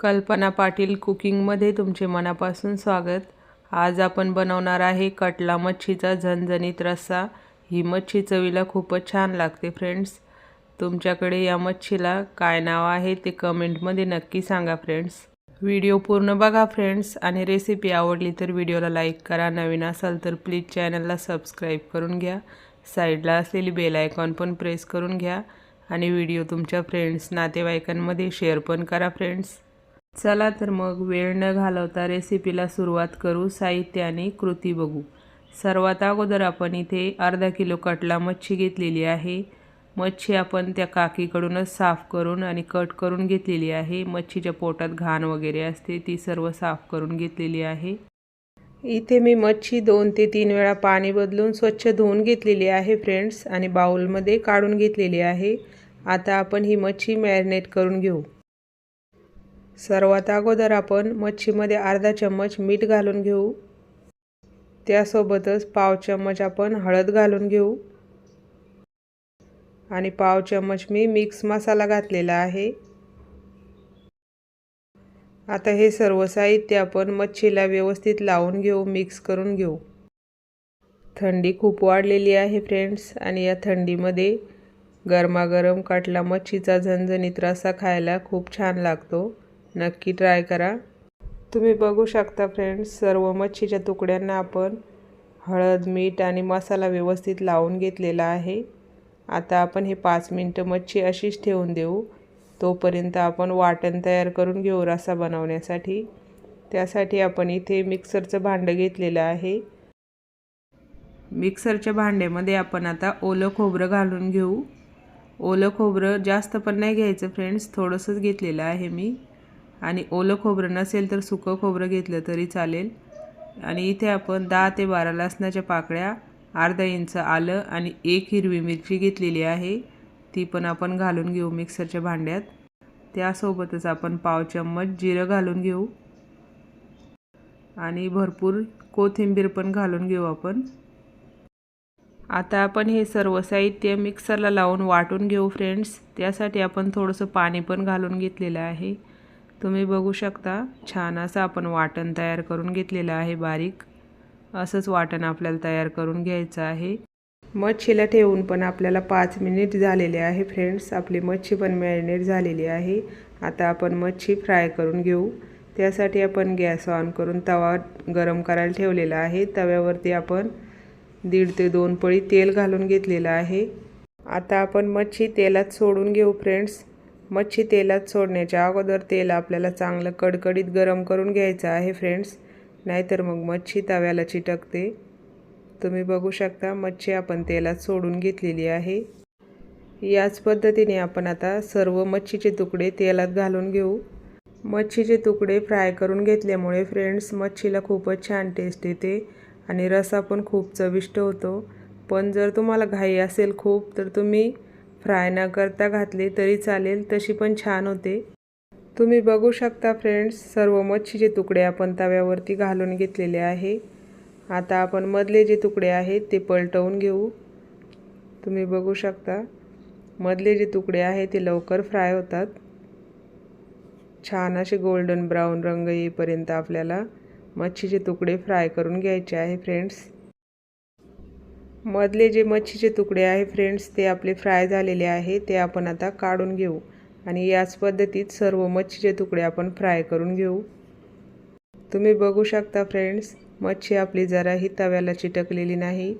कल्पना पाटील कुकिंगमध्ये तुमचे मनापासून स्वागत. आज आपण बनवणार आहे कटला मच्छीचा झणझणीत रस्सा. ही मच्छी चवीला खूपच छान लागते फ्रेंड्स तुमच्याकडे या मच्छीला काय नाव आहे ते कमेंटमध्ये नक्की सांगा फ्रेंड्स व्हिडिओ पूर्ण बघा फ्रेंड्स आणि रेसिपी आवडली तर व्हिडिओला लाईक करा. नवीन असाल तर प्लीज चॅनलला सबस्क्राईब करून घ्या. साईडला असलेली बेल आयकॉन पण प्रेस करून घ्या. आणि व्हिडिओ तुमच्या फ्रेंड्स नातेवाईकांमध्ये शेअर पण करा फ्रेंड्स चला तर मग वेळ न घालवता रेसिपीला सुरुवात करू. साहित्य आणि कृती बघू. सर्वात अगोदर आपण इथे अर्धा किलो कटला मच्छी घेतलेली आहे. मच्छी आपण त्या काकीकडूनच साफ करून आणि कट करून घेतलेली आहे. मच्छीच्या पोटात घाण वगैरे असते ती सर्व साफ करून घेतलेली आहे. इथे मी मच्छी दोन ते तीन वेळा पाणी बदलून स्वच्छ धुवून घेतलेली आहे फ्रेंड्स आणि बाउलमध्ये काढून घेतलेली आहे. आता आपण ही मच्छी मॅरिनेट करून घेऊ. सर्वात अगोदर आपण मच्छीमध्ये अर्धा चम्मच मीठ घालून घेऊ. त्यासोबतच पाव चम्मच आपण हळद घालून घेऊ. आणि पाव चम्मच मी मिक्स मसाला घातलेला आहे. आता हे सर्व साहित्य आपण मच्छीला व्यवस्थित लावून घेऊ मिक्स करून घेऊ. थंडी खूप वाढलेली आहे फ्रेंड्स आणि या थंडीमध्ये गरमागरम काटला मच्छीचा झणझणीत त्रासा खायला खूप छान लागतो. नक्की ट्राय करा. तुम्ही बघू शकता फ्रेंड्स सर्व मच्छीच्या तुकड्यांना आपण हळद मीठ आणि मसाला व्यवस्थित लावून घेतलेला आहे. आता आपण हे पाच मिनटं मच्छी अशीच ठेवून देऊ. तोपर्यंत आपण वाटण तयार करून घेऊ रसा बनवण्यासाठी. त्यासाठी आपण इथे मिक्सरचं भांडं घेतलेलं आहे. मिक्सरच्या भांड्यामध्ये आपण आता ओलं खोबरं घालून घेऊ. ओलं खोबरं जास्त पण नाही घ्यायचं फ्रेंड्स थोडंसंच घेतलेलं आहे मी. आणि ओलं खोबरं नसेल तर सुकं खोबरं घेतलं तरी चालेल. आणि इथे आपण दहा ते बारा लसणाच्या पाकळ्या अर्धा इंच आलं आणि एक हिरवी मिरची घेतलेली आहे. ती पण आपण घालून घेऊ मिक्सरच्या भांड्यात. त्यासोबतच आपण पाव चम्मच जिरं घालून घेऊ. आणि भरपूर कोथिंबीर पण घालून घेऊ आपण. आता आपण हे सर्व साहित्य मिक्सरला लावून वाटून घेऊ फ्रेंड्स. त्यासाठी आपण थोडंसं पाणी पण घालून घेतलेलं आहे. तुम्ही बघू शकता छान असं आपण वाटण तयार करून घेतलेलं आहे बारीक. असंच वाटण आपल्याला तयार करून घ्यायचं आहे. मच्छीला ठेवून पण आपल्याला पाच मिनिट झालेले आहे फ्रेंड्स. आपली मच्छी पण मॅरिनेट झालेली आहे. आता आपण मच्छी फ्राय करून घेऊ. त्यासाठी आपण गॅस ऑन करून तवा गरम करायला ठेवलेला आहे. तव्यावरती आपण दीड ते दोन पळी तेल घालून घेतलेलं आहे. आता आपण मच्छी तेलात सोडून घेऊ फ्रेंड्स. मच्छी तेलात सोडण्याच्या अगोदर तेल आपल्याला चांगलं कडकडीत गरम करून घ्यायचं आहे फ्रेंड्स नाहीतर मग मच्छी तव्याला चिटकते. तुम्ही बघू शकता मच्छी आपण तेलात सोडून घेतलेली आहे. याच पद्धतीने आपण आता सर्व मच्छीचे तुकडे तेलात घालून घेऊ. मच्छीचे तुकडे फ्राय करून घेतल्यामुळे फ्रेंड्स मच्छीला खूपच छान टेस्ट येते आणि रसा पण खूप चविष्ट होतो. पण जर तुम्हाला घाई असेल खूप तर तुम्ही फ्राय न करता घातले तरी चालेल तशी पण छान होते. तुम्ही बघू शकता फ्रेंड्स सर्व मच्छीचे तुकडे आपण तव्यावरती घालून घेतलेले आहे. आता आपण मधले जे तुकडे आहेत ते पलटवून घेऊ. तुम्ही बघू शकता मधले जे तुकडे आहेत ते लवकर फ्राय होतात. छान असे गोल्डन ब्राऊन रंग येईपर्यंत आपल्याला मच्छीचे तुकडे फ्राय करून घ्यायचे आहे फ्रेंड्स. मधले जे मच्छीचे तुकडे आहे फ्रेंड्स ते आपले फ्राय झालेले आहे ते आपण आता काढून घेऊ. आणि याच पद्धतीत सर्व मच्छीचे तुकडे आपण फ्राय करून घेऊ. तुम्ही बघू शकता फ्रेंड्स मच्छी आपली जराही तव्याला चिटकलेली नाही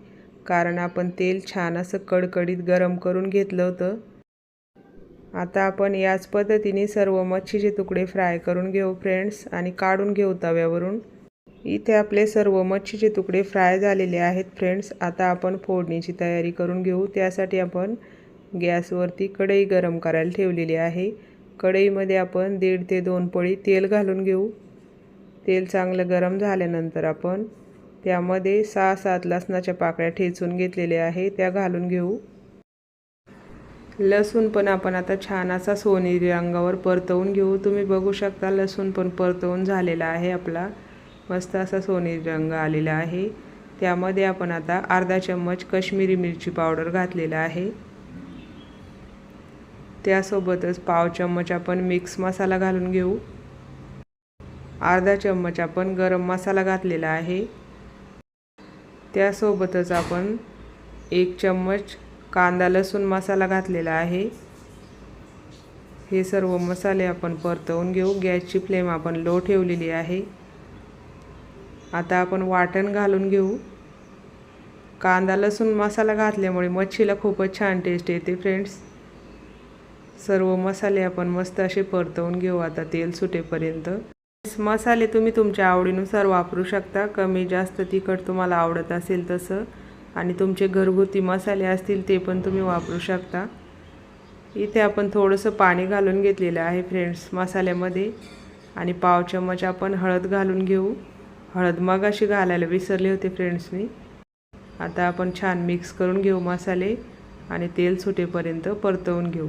कारण आपण तेल छान असं कडकडीत गरम करून घेतलं होतं. आता आपण याच पद्धतीने सर्व मच्छीचे तुकडे फ्राय करून घेऊ फ्रेंड्स आणि काढून घेऊ तव्यावरून. इथे आपले सर्व मच्छीचे तुकडे फ्राय झालेले आहेत फ्रेंड्स. आता आपण फोडणीची तयारी करून घेऊ. त्यासाठी आपण गॅसवरती कढई गरम करायला ठेवलेली आहे. कढईमध्ये आपण दीड ते दोन पळी तेल घालून घेऊ. तेल चांगलं गरम झाल्यानंतर आपण त्यामध्ये सहा सात लसणाच्या पाकळ्या ठेचून घेतलेल्या आहे त्या घालून घेऊ. लसूण पण आपण आता छान असा सोनेरी रंगावर परतवून घेऊ. तुम्ही बघू शकता लसूण पण परतवून झालेला आहे आपला. मस्त असा सोनेरी रंग आलेला आहे. त्यामध्ये आपण आता अर्धा चम्मच कश्मीरी मिरची पावडर घातलेला आहे. त्यासोबतच पाव चम्मच आपण मिक्स मसाला घालून घेऊ. अर्धा चम्मच आपण गरम मसाला घातलेला आहे. त्यासोबतच आपण एक चम्मच कांदा लसूण मसाला घातलेला आहे. हे सर्व मसाले आपण परतवून घेऊ. गॅसची फ्लेम आपण लो ठेवलेली आहे. आता आपण वाटण घालून घेऊ. कांदा लसूण मसाला घातल्यामुळे मच्छीला खूपच छान टेस्ट येते फ्रेंड्स सर्व मसाले आपण मस्त असे परतवून घेऊ आता तेल सुटेपर्यंत. मसाले तुम्ही तुमच्या आवडीनुसार वापरू शकता. कमी जास्त तिखट तुम्हाला आवडत असेल तसं. आणि तुमचे घरगुती मसाले असतील ते पण तुम्ही वापरू शकता. इथे आपण थोडंसं पाणी घालून घेतलेलं आहे फ्रेंड्स मसाल्यामध्ये. आणि पाव चमच आपण हळद घालून घेऊ. हळद मग अशी घालायला विसरले होते फ्रेंड्स मी. आता आपण छान मिक्स करून घेऊ मसाले आणि तेल सुटेपर्यंत परतवून घेऊ.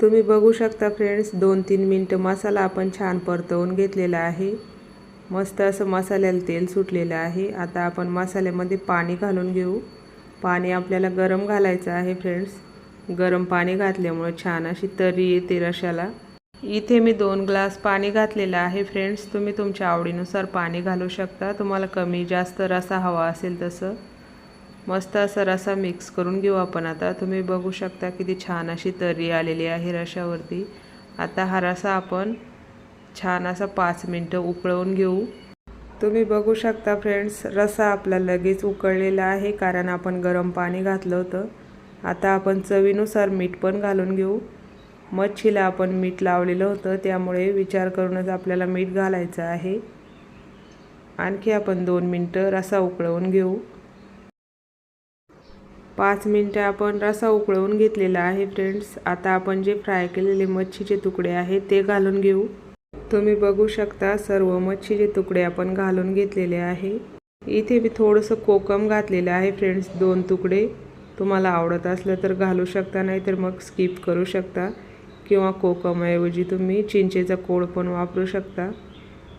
तुम्ही बघू शकता फ्रेंड्स दोन तीन मिनटं मसाला आपण छान परतवून घेतलेला आहे. मस्त असं मसाल्याला तेल सुटलेलं आहे. आता आपण मसाल्यामध्ये पाणी घालून घेऊ. पाणी आपल्याला गरम घालायचं आहे फ्रेंड्स गरम पाणी घातल्यामुळे छान अशी तरी येते रशाला. इथे मी दोन ग्लास पाणी घातलेलं आहे. फ्रेंड्स तुम्ही तुमच्या आवडीनुसार पाणी घालू शकता. तुम्हाला कमी जास्त रसा हवा असेल तसं. मस्त असा रसा मिक्स करून घेऊ आपण आता. तुम्ही बघू शकता किती छान अशी तर्री आलेली आहे रशावरती. आता हा रसा आपण छान असा पाच मिनटं उकळवून घेऊ. तुम्ही बघू शकता फ्रेंड्स रसा आपला लगेच उकळलेला आहे कारण आपण गरम पाणी घातलं होतं. आता आपण चवीनुसार मीठ पण घालून घेऊ. मच्छीला आपण मीठ लावलेलं होतं त्यामुळे विचार करूनच आपल्याला मीठ घालायचं आहे. आणखी आपण दोन मिनटं रसा उकळवून घेऊ. पाच मिनटं आपण रसा उकळवून घेतलेला आहे फ्रेंड्स. आता आपण जे फ्राय केलेले मच्छीचे तुकडे आहेत ते घालून घेऊ. तुम्ही बघू शकता सर्व मच्छीचे तुकडे आपण घालून घेतलेले आहे. इथे मी थोडंसं कोकम घातलेलं आहे फ्रेंड्स. दोन तुकडे. तुम्हाला आवडत असलं तर घालू शकता नाही तर मग स्किप करू शकता. किंवा कोकमऐवजी तुम्ही चिंचेचा कोळ पण वापरू शकता.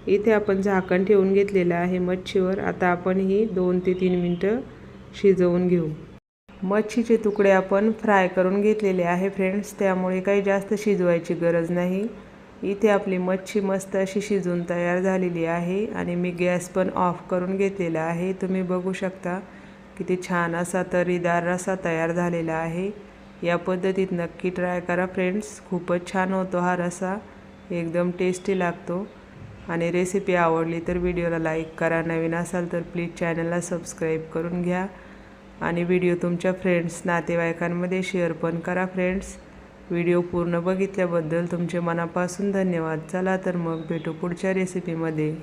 इथे आपण झाकण ठेवून घेतलेलं आहे मच्छीवर. आता आपण ही दोन ते तीन मिनटं शिजवून घेऊ. मच्छीचे तुकडे आपण फ्राय करून घेतलेले आहे फ्रेंड्स. त्यामुळे काही जास्त शिजवायची गरज नाही. इथे आपली मच्छी मस्त अशी शिजून तयार झालेली आहे आणि मी गॅस पण ऑफ करून घेतलेला आहे. तुम्ही बघू शकता किती छान असा तरीदार रसा तयार झालेला आहे. या पद्धतीत नक्की ट्राय करा फ्रेंड्स खूपच छान होतो हा रसा. एकदम टेस्टी लागतो. आणि रेसिपी आवडली तर व्हिडिओला लाईक करा. नवीन असाल तर प्लीज चॅनलला सबस्क्राईब करून घ्या. आणि व्हिडिओ तुमच्या फ्रेंड्स नातेवाईकांमध्ये शेअर पण करा फ्रेंड्स व्हिडिओ पूर्ण बघितल्याबद्दल तुमचे मनापासून धन्यवाद. चला तर मग भेटू पुढच्या रेसिपीमध्ये